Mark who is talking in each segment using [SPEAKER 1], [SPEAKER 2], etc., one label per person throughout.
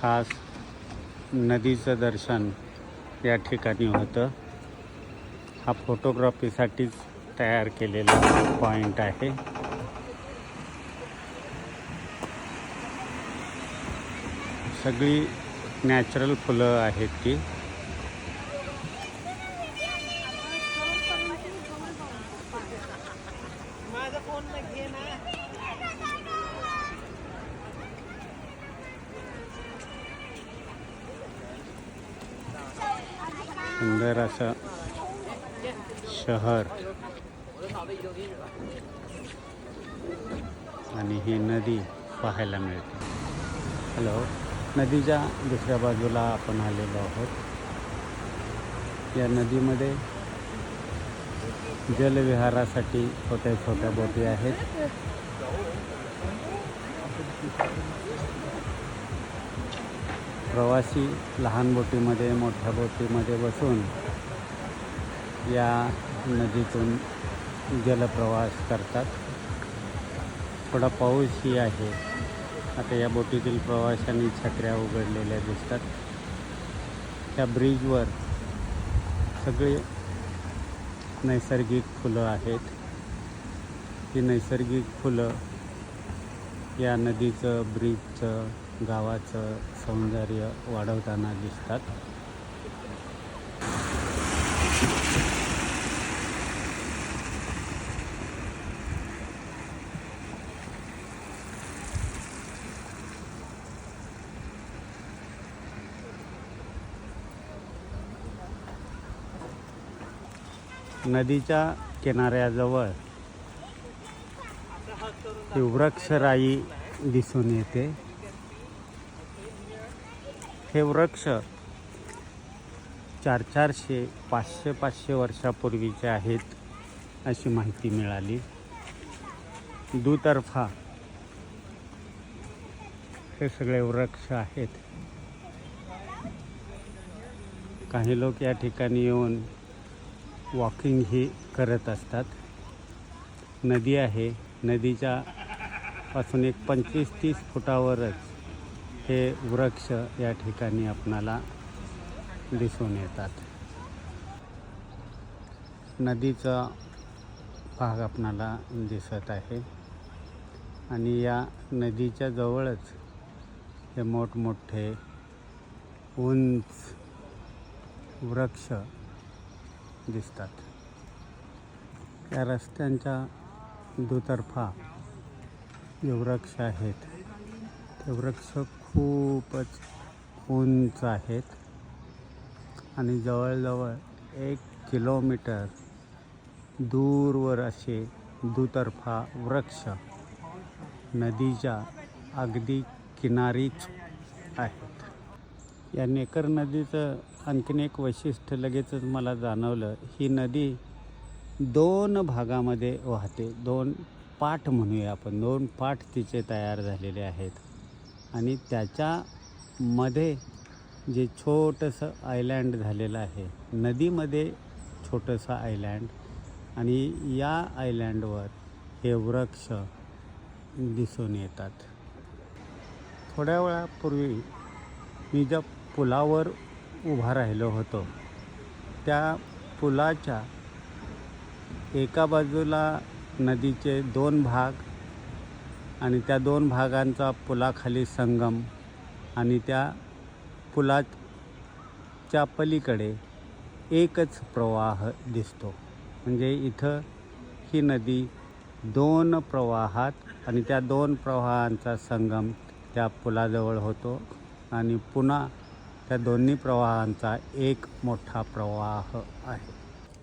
[SPEAKER 1] खास नदीचं दर्शन या ठिकाणी होतं. हा फोटोग्राफीसाठीच तयार केलेला पॉईंट आहे. सगळी नॅचरल फुलं आहेत ती. सुंदर असं शहर. आणि ही नदी पाहायला मिळते. हॅलो नदीच्या दुसऱ्या बाजूला आपण आलेलो आहोत. या नदीमध्ये जलविहारासाठी छोट्या छोट्या बोटी आहेत. प्रवासी लहान बोटीमध्ये मोठ्या बोटीमध्ये बसून या नदीतून जलप्रवास करतात. थोडा पाऊसही आहे. आता या बोटीतील प्रवाशांनी छत्र्या उघडलेल्या दिसतात. त्या ब्रिजवर सगळे नैसर्गिक फुलं आहेत. ही नैसर्गिक फुलं या नदीचं ब्रिजचं गावाचं सौंदर्य वाढवताना दिसतात. नदीच्या किनाऱ्याजवळ ही वृक्षराई दिसून येते. हे वृक्ष चार चारशे पाचशे पाचशे वर्षापूर्वीचे आहेत अशी माहिती मिळाली. दुतर्फा हे सगळे वृक्ष आहेत. काही लोक या ठिकाणी येऊन वॉकिंग ही करत असतात. नदी आहे. नदीच्या पासून एक पंचवीस तीस फुटावरच हे वृक्ष या ठिकाणी आपणाला दिसून येतात. नदीचा भाग आपणाला दिसत आहे आणि या नदीच्या जवळच हे मोठमोठे उंच वृक्ष दिसतात. या रस्त्यांच्या दुतर्फा जे वृक्ष आहेत ते वृक्ष खूपच उंच आहेत. आणि जवळजवळ एक किलोमीटर दूरवर असे दुतर्फा वृक्ष नदीच्या अगदी किनारीच आहेत. या नेकर नदीचं आणखीन एक वैशिष्ट्य लगेचच मला जाणवलं. ही नदी दोन भागामध्ये वाहते. दोन पाठ म्हणूया आपण. दोन पाठ तिचे तयार झालेले आहेत. आणि त्याच्यामध्ये जे छोटंसं आयलँड झालेलं आहे नदीमध्ये छोटंसं आयलँड आणि या आयलँडवर हे वृक्ष दिसून येतात. थोड्या वेळापूर्वी मी ज्या पुलावर उभा राहिलो होतो त्या पुलाच्या एका बाजूला नदीचे दोन भाग आणि त्या दोन भागांचा पुलाखाली संगम आणि त्या पुलाच्या पलीकडे एकच प्रवाह दिसतो. म्हणजे इथं ही नदी दोन प्रवाहात आणि त्या दोन प्रवाहांचा संगम त्या पुलाजवळ होतो आणि पुन्हा त्या दोन्ही प्रवाहांचा एक मोठा प्रवाह आहे.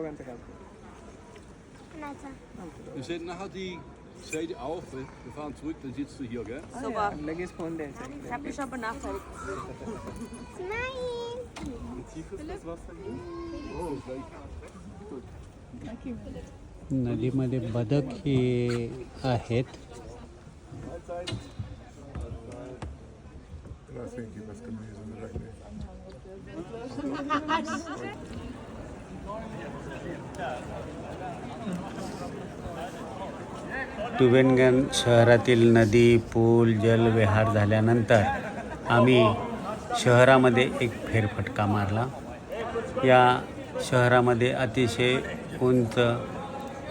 [SPEAKER 2] दोघांचं आमच्या
[SPEAKER 3] Wir sind nachher die auf, wir wir fahren zurück, dann sitzt du hier, gell?
[SPEAKER 2] Ah, ja, लगेच फोन द्यायचा.
[SPEAKER 4] Ich habe mich schon benachrichtigt.
[SPEAKER 1] नदीमध्ये बदक हे आहेत टुबेनगन शहरातील नदी पूल जलविहार झाल्यानंतर आम्ही शहरामध्ये एक फेरफटका मारला. या शहरामध्ये अतिशय उंच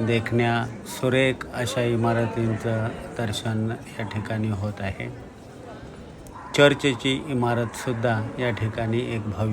[SPEAKER 1] देखण्या सुरेख अशा इमारतींचं दर्शन या ठिकाणी होत आहे. चर्चची इमारतसुद्धा या ठिकाणी एक भव्य